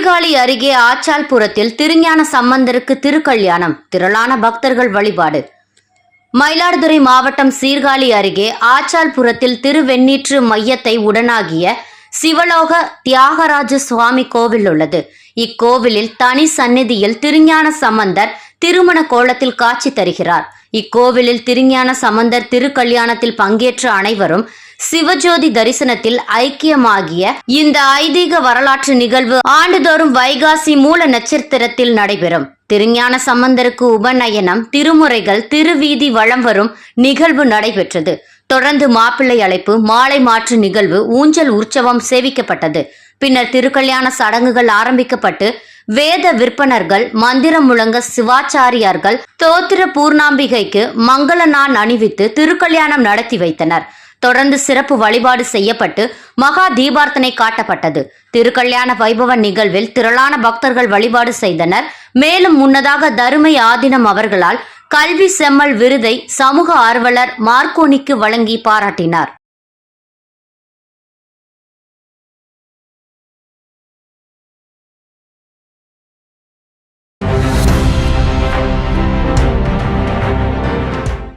சீர்காழி அருகே ஆச்சால்புரத்தில் திருஞான சம்பந்தருக்கு திருக்கல்யாணம். திரளான பக்தர்கள் வழிபாடு. மயிலாடுதுறை மாவட்டம் சீர்காழி அருகே ஆச்சால்புரத்தில் திருவெண்ணீற்று மையத்தை உடனாகிய சிவலோக தியாகராஜ சுவாமி கோவில் உள்ளது. இக்கோவிலில் தனி சந்நிதியில் திருஞான சம்பந்தர் திருமண கோலத்தில் காட்சி தருகிறார். இக்கோவிலில் திருஞான சம்பந்தர் திருக்கல்யாணத்தில் பங்கேற்ற அனைவரும் சிவஜோதி தரிசனத்தில் ஐக்கியமாகிய இந்த ஐதீக வரலாற்று நிகழ்வு ஆண்டுதோறும் வைகாசி மூல நட்சத்திரத்தில் நடைபெறும். திருஞான சம்பந்தருக்கு உபநயனம் திருமுறைகள் திருவீதி வளம் வரும் நிகழ்வு நடைபெற்றது. தொடர்ந்து மாப்பிள்ளை அழைப்பு மாலை மாற்று நிகழ்வு ஊஞ்சல் உற்சவம் சேவிக்கப்பட்டது. பின்னர் திருக்கல்யாண சடங்குகள் ஆரம்பிக்கப்பட்டு வேத விற்பனர்கள் மந்திரம் முழங்க சிவாச்சாரியார்கள் தோத்திர பூர்ணாம்பிகைக்கு மங்கள நான் அணிவித்து திருக்கல்யாணம் நடத்தி வைத்தனர். தொடர்ந்து சிறப்பு வழிபாடு செய்யப்பட்டு மகா தீபார்த்தனை காட்டப்பட்டது. திருக்கல்யாண வைபவ நிகழ்வில் திரளான பக்தர்கள் வழிபாடு செய்தனர். மேலும் முன்னதாக தருமை ஆதீனம் அவர்களால் கல்வி செம்மல் விருதை சமூக ஆர்வலர் மார்க்கோனிக்கு வழங்கி பாராட்டினார்.